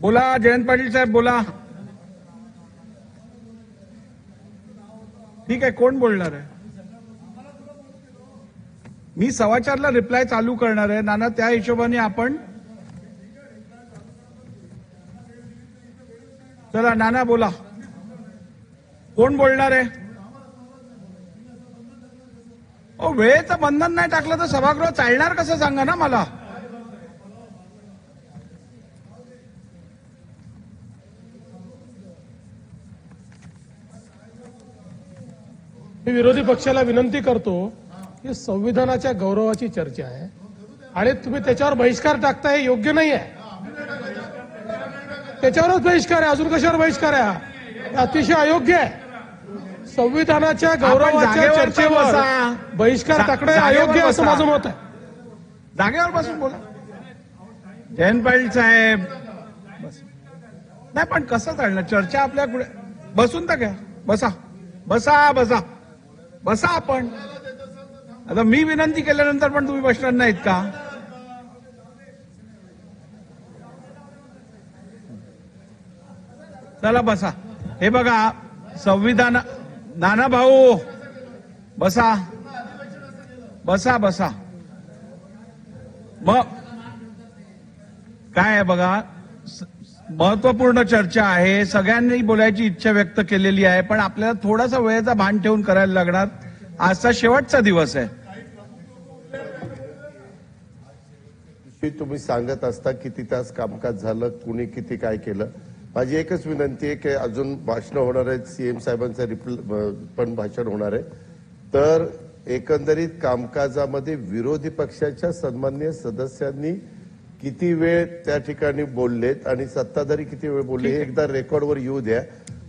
बोला जयंत पाटील साहेब बोला. ठीक आहे कोण बोलणार आहे? मी सवाचारला रिप्लाय चालू करणार आहे. नाना त्या हिशोबाने आपण चला नाना बोला. कोण बोलणार आहे? ओ वेळेचं बंधन नाही टाकलं तर सभागृह चालणार कसं सांगा ना मला. मी विरोधी पक्षाला विनंती करतो की संविधानाच्या गौरवाची चर्चा आहे. आणि तुम्ही त्याच्यावर बहिष्कार टाकताय हे योग्य नाही आहे. त्याच्यावरच बहिष्कार आहे. अजून कशावर बहिष्कार आहे अतिशय अयोग्य आहे. संविधानाच्या गौरवाच्या चर्चेवर बसा. बहिष्कार टाकणं अयोग्य असं. माझं मत आहे. जागेवर बसून बोला. जयंत पाटील साहेब. नाही पण कसं चालणार चर्चा आपल्या पुढे बसून तर घ्या. बसा. बसा बसा. बसा आपण. आता मी विनंती केल्यानंतर पण तुम्ही बसणार नाहीत का? चला बसा. हे बघा संविधान नाना भाऊ बसा. बसा बसा. मग काय आहे बघा महत्त्वपूर्ण चर्चा आहे. सगळ्यांनी बोलायची इच्छा व्यक्त केलेली आहे पण आपल्याला थोडासा वेळेचा भान ठेवून करायला लागणार. आजचा शेवटचा दिवस आहे. तुम्ही सांगत असता किती तास कामकाज झालं कुणी किती काय केलं? माझी एकच विनंती आहे की अजून भाषण होणार आहेत सीएम साहेबांचं रिप्ल- पण भाषण होणार आहे. तर एकंदरीत कामकाजामध्ये विरोधी पक्षाच्या सन्मान्य सदस्यांनी किती वेळ त्या ठिकाणी बोललेत आणि सत्ताधारी किती वेळ बोलले हे एकदा रेकॉर्डवर येऊ द्या.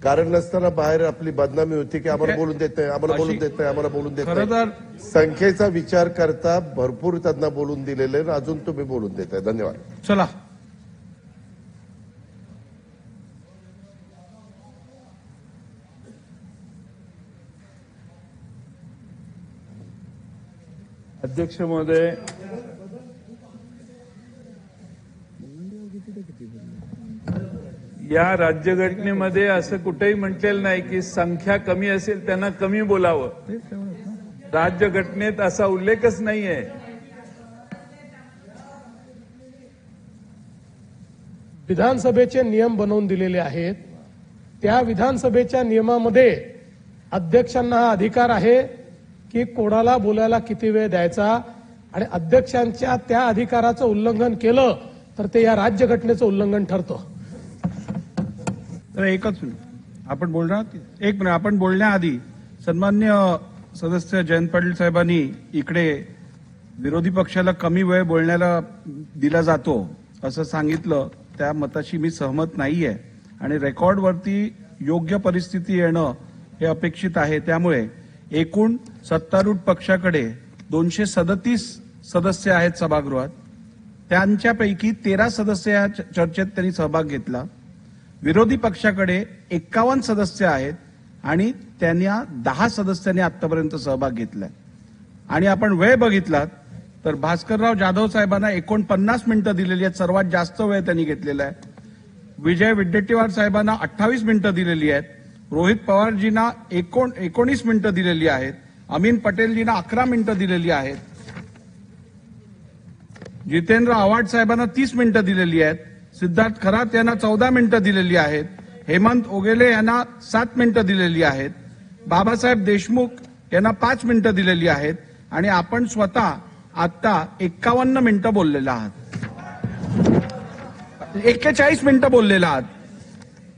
कारण नसताना बाहेर आपली बदनामी होती की आम्हाला बोलून देत नाही आम्हाला बोलून देत नाही आम्हाला बोलून देत नाही. संख्येचा विचार करता भरपूर त्यांना बोलून दिलेले आहे आणि अजून तुम्ही बोलून देताय धन्यवाद. चला. अध्यक्ष महोदय या राज्यघटनेमध्ये असं कुठेही म्हटलेलं नाही की संख्या कमी असेल त्यांना कमी बोलावं. राज्यघटनेत असा उल्लेखच नाहीये. विधानसभेचे नियम बनवून दिलेले आहेत. त्या विधानसभेच्या नियमामध्ये अध्यक्षांना हा अधिकार आहे की कोणाला बोलायला किती वेळ द्यायचा आणि अध्यक्षांच्या त्या अधिकाराचं उल्लंघन केलं तर ते या राज्यघटनेचं उल्लंघन ठरतं. तर एकच मिनिट. आपण बोलणार? एक मिनिट. आपण बोलण्याआधी सन्मान्य सदस्य जयंत पाटील साहेबांनी इकडे विरोधी पक्षाला कमी वेळ बोलण्याला दिला जातो असं सांगितलं. त्या मताशी मी सहमत नाही आहे आणि रेकॉर्डवरती योग्य परिस्थिती येणं हे अपेक्षित आहे. त्यामुळे एकूण सत्तारूढ पक्षाकडे दोनशे सदतीस सदस्य आहेत सभागृहात. त्यांच्यापैकी तेरा सदस्य या चर्चेत त्यांनी सहभाग घेतला. विरोधी पक्षाकडे एक्कावन्न सदस्य आहेत आणि त्यांना दहा सदस्यांनी आतापर्यंत सहभाग घेतलाय. आणि आपण वेळ बघितलात तर भास्करराव जाधव साहेबांना एकोणपन्नास मिनिटं दिलेली आहेत सर्वात जास्त वेळ त्यांनी घेतलेला आहे. विजय विड्डेट्टीवार साहेबांना अठ्ठावीस मिनिटं दिलेली आहेत. रोहित पवारजींना एकोण एकोणीस मिनिटं दिलेली आहेत. अमीन पटेलजींना अकरा मिनिटं दिलेली आहेत. जितेंद्र आव्हाड साहेबांना तीस मिनिटं दिलेली आहेत. सिद्धार्थ खरात यांना चौदा मिनिटं दिलेली आहेत. हेमंत ओगेले यांना सात मिनिटं दिलेली आहेत. बाबासाहेब देशमुख यांना पाच मिनिटं दिलेली आहेत. आणि आपण स्वतः आता एक्कावन्न मिनिटं बोललेला आहात. एक्केचाळीस मिनिटं बोललेला आहात.